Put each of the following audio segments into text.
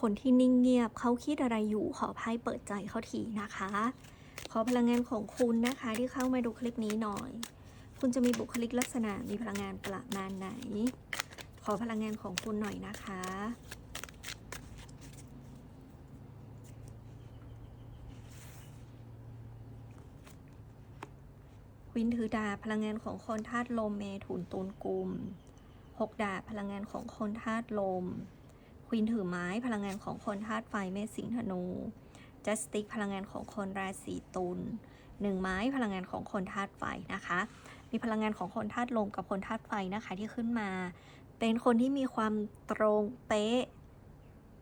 คนที่นิ่งเงียบเขาคิดอะไรอยู่ขอไพ่เปิดใจเขาทีนะคะ ขอพลังงานของคุณนะคะที่เข้ามาดูคลิปนี้หน่อย คุณจะมีบุคลิกลักษณะมีพลังงานประมาณไหน ขอพลังงานของคุณหน่อยนะคะวินถือดาพลังงานของคนธาตุลมเมถุนตูนกลุ่มหกดาพลังงานของคนธาตุลม ควีนถือไม้พลังงานของคนธาตุไฟเมษสิงธนูจัสติกพลังงานของคนราศีตุลหนึ่งไม้พลังงานของคนธาตุไฟนะคะ มีพลังงานของคนธาตุลมกับคนธาตุไฟนะคะที่ขึ้นมา เป็นคนที่มีความตรงเป๊ะ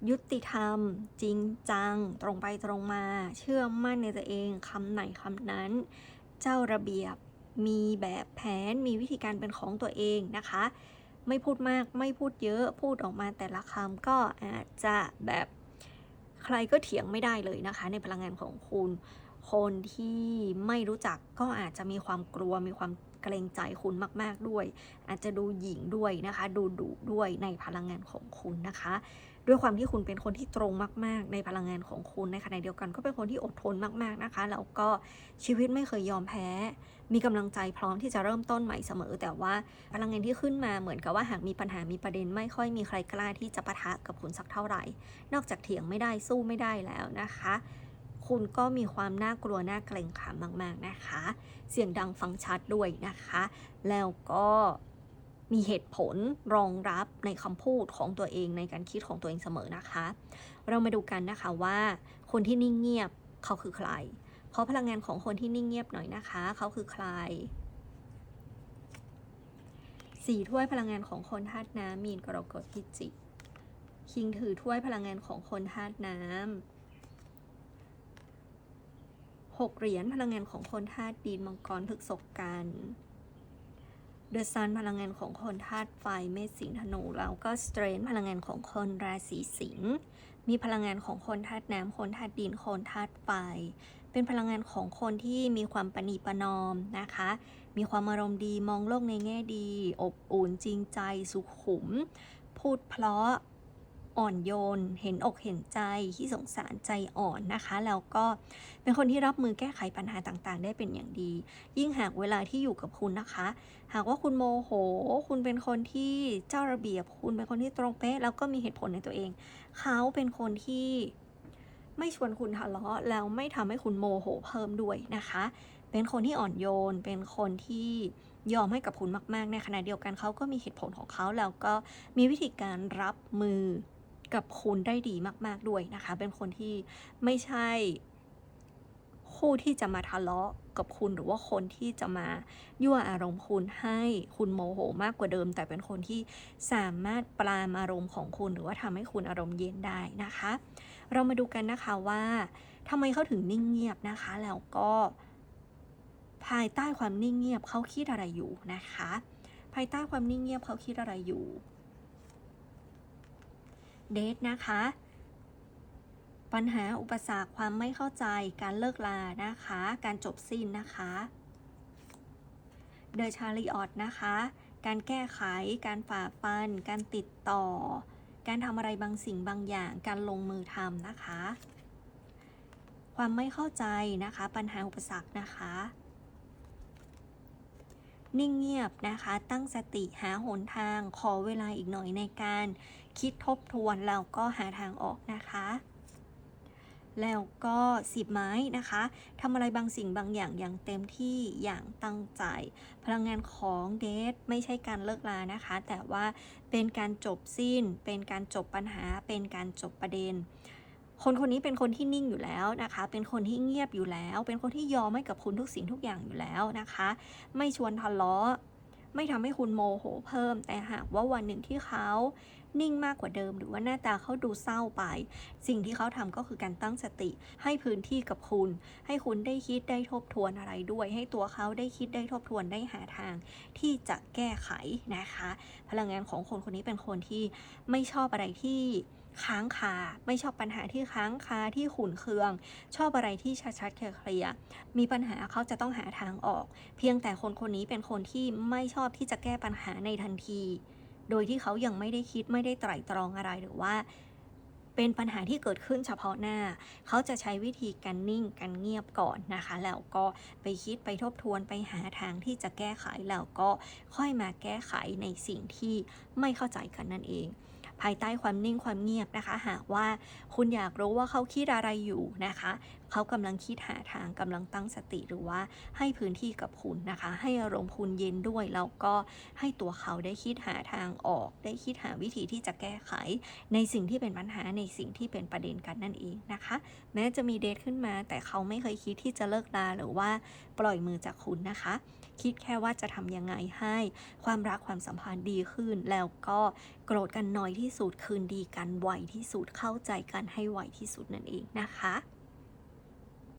ยุติธรรม จริงจัง ตรงไปตรงมา เชื่อมั่นในตัวเองคำไหนคำนั้น เจ้าระเบียบมีแบบแผนมีวิธีการเป็นของตัวเองนะคะ ไม่พูดมากไม่พูดเยอะพูดออกมาแต่ละคำก็อาจจะแบบใครก็เถียงไม่ได้เลยนะคะ ในพลังงานของคุณ คนที่ไม่รู้จักก็อาจจะมีความกลัวมีความเกรงใจคุณมาก ๆด้วย อาจจะดูหยิ่งด้วยนะคะ ดูดุด้วยในพลังงานของคุณนะคะ ด้วยความที่คุณเป็นคนที่ตรงมาก ๆ ในพลังงานของคุณในขณะเดียวกันก็เป็นคนที่อดทนมาก ๆ นะคะ แล้วก็ชีวิตไม่เคยยอมแพ้ มีกำลังใจพร้อมที่จะเริ่มต้นใหม่เสมอ แต่ว่าพลังงานที่ขึ้นมาเหมือนกับว่าหากมีปัญหามีประเด็นไม่ค่อยมีใครกล้าที่จะปะทะกับคุณสักเท่าไหร่ นอกจากเถียงไม่ได้สู้ไม่ได้แล้วนะคะคุณก็มีความน่ากลัวน่าเกรงขามมาก ๆ นะคะ เสียงดังฟังชัดด้วยนะคะ แล้วก็ มีเหตุผลรองรับในคำพูดของตัวเองในการคิดของตัวเองเสมอนะคะ เรามาดูกันนะคะว่าคนที่นิ่งเงียบเขาคือใคร ขอพลังงานของคนที่นิ่งเงียบหน่อยนะคะ เขาคือใครสี่ถ้วยพลังงานของคนธาตุน้ำมีนกรกฎพิจิกคิงถือถ้วยพลังงานของคนธาตุน้ำหกเหรียญพลังงานของคนธาตุดินมังกรพฤกษกกัน เดอะซันพลังงานของคนธาตุไฟเมษสิงธนูแล้วก็สเตรนพลังงานของคนราศีสิงห์มีพลังงานของคนธาตุน้ำคนธาตุดินคนธาตุไฟ เป็นพลังงานของคนที่มีความปณีประนอมนะคะ มีความอารมณ์ดีมองโลกในแง่ดี อบอุ่นจริงใจสุขุม พูดเพราะ อ่อนโยน เห็นอกเห็นใจที่สงสารใจอ่อนนะคะ แล้วก็เป็นคนที่รับมือแก้ไขปัญหาต่างๆ ได้เป็นอย่างดี ยิ่งหากเวลาที่อยู่กับคุณนะคะ หากว่าคุณโมโห คุณเป็นคนที่เจ้าระเบียบ คุณเป็นคนที่ตรงเป๊ะแล้วก็มีเหตุผลในตัวเอง เขาเป็นคนที่ไม่ชวนคุณทะเลาะแล้วไม่ทำให้คุณโมโหเพิ่มด้วยนะคะ เป็นคนที่อ่อนโยน เป็นคนที่ยอมให้กับคุณมาก ๆ ในขณะเดียวกันเขาก็มีเหตุผลของเขาแล้วก็มีวิธีการรับมือ กับคุณได้ดีมาก ๆด้วยนะคะ เป็นคนที่ไม่ใช่คู่ที่จะมาทะเลาะกับคุณหรือว่าคนที่จะมายั่วอารมณ์คุณให้คุณโมโหมากกว่าเดิม แต่เป็นคนที่สามารถปรามอารมณ์ของคุณหรือว่าทำให้คุณอารมณ์เย็นได้นะคะ เรามาดูกันนะคะว่าทำไมเขาถึงนิ่งเงียบนะคะ แล้วก็ภายใต้ความนิ่งเงียบเขาคิดอะไรอยู่นะคะ ภายใต้ความนิ่งเงียบเขาคิดอะไรอยู่ เดทนะคะ ปัญหาอุปสรรคความไม่เข้าใจการเลิกลานะคะ การจบสิ้นนะคะเดอะชาริออตนะคะ การแก้ไข การฝ่าฟัน การติดต่อ การทำอะไรบางสิ่งบางอย่าง การลงมือทำนะคะ ความไม่เข้าใจนะคะ ปัญหาอุปสรรคนะคะ นิ่งเงียบนะคะ ตั้งสติหาหนทาง ขอเวลาอีกหน่อยในการ คิดทบทวนแล้วก็หาทางออกนะคะ แล้วก็สิบไม้นะคะทำอะไรบางสิ่งบางอย่างอย่างเต็มที่อย่างตั้งใจ พลังงานของเดทไม่ใช่การเลิกลานะคะ แต่ว่าเป็นการจบสิ้น เป็นการจบปัญหา เป็นการจบประเด็นคนคนนี้เป็นคนที่นิ่งอยู่แล้วนะคะ เป็นคนที่เงียบอยู่แล้ว เป็นคนที่ยอมให้กับคุณทุกสิ่งทุกอย่างอยู่แล้วนะคะ ไม่ชวนทะเลาะ ไม่ทำให้คุณโมโหเพิ่ม แต่หากว่าวันหนึ่งที่เขานิ่งมากกว่าเดิม หรือว่าหน้าตาเขาดูเศร้าไป สิ่งที่เขาทำก็คือการตั้งสติ ให้พื้นที่กับคุณ ให้คุณได้คิดได้ทบทวนอะไรด้วย ให้ตัวเขาได้คิดได้ทบทวนได้หาทาง ที่จะแก้ไขนะคะ พลังงานของคนคนนี้เป็นคนที่ไม่ชอบอะไรที่ ค้างคา ไม่ชอบปัญหาที่ค้างคาที่ขุ่นเคือง ชอบอะไรที่ชัดๆเคลียร์มีปัญหาเขาจะต้องหาทางออก เพียงแต่คนคนนี้เป็นคนที่ไม่ชอบที่จะแก้ปัญหาในทันที โดยที่เขายังไม่ได้คิดไม่ได้ไตร่ตรองอะไรหรือว่า เป็นปัญหาที่เกิดขึ้นเฉพาะหน้า เขาจะใช้วิธีการนิ่งการเงียบก่อนนะคะ แล้วก็ไปคิดไปทบทวนไปหาทางที่จะแก้ไขแล้วก็ค่อยมาแก้ไขในสิ่งที่ไม่เข้าใจกันนั่นเอง ภายใต้ความนิ่งความเงียบนะคะ หากว่าคุณอยากรู้ว่าเขาคิดอะไรอยู่นะคะ เขากำลังคิดหาทางกำลังตั้งสติหรือว่าให้พื้นที่กับคุณนะคะ ให้อารมณ์คุณเย็นด้วยแล้วก็ให้ตัวเขาได้คิดหาทางออก ได้คิดหาวิธีที่จะแก้ไข ในสิ่งที่เป็นปัญหาในสิ่งที่เป็นประเด็นกันนั่นเองนะคะ แม้จะมีเดทขึ้นมาแต่เขาไม่เคยคิดที่จะเลิกลาหรือว่าปล่อยมือจากคุณนะคะ คิดแค่ว่าจะทำยังไงให้ ความรักความสัมพันธ์ดีขึ้น แล้วก็โกรธกันน้อยที่สุดคืนดีกันไวที่สุดเข้าใจกันให้ไวที่สุดนั่นเองนะคะ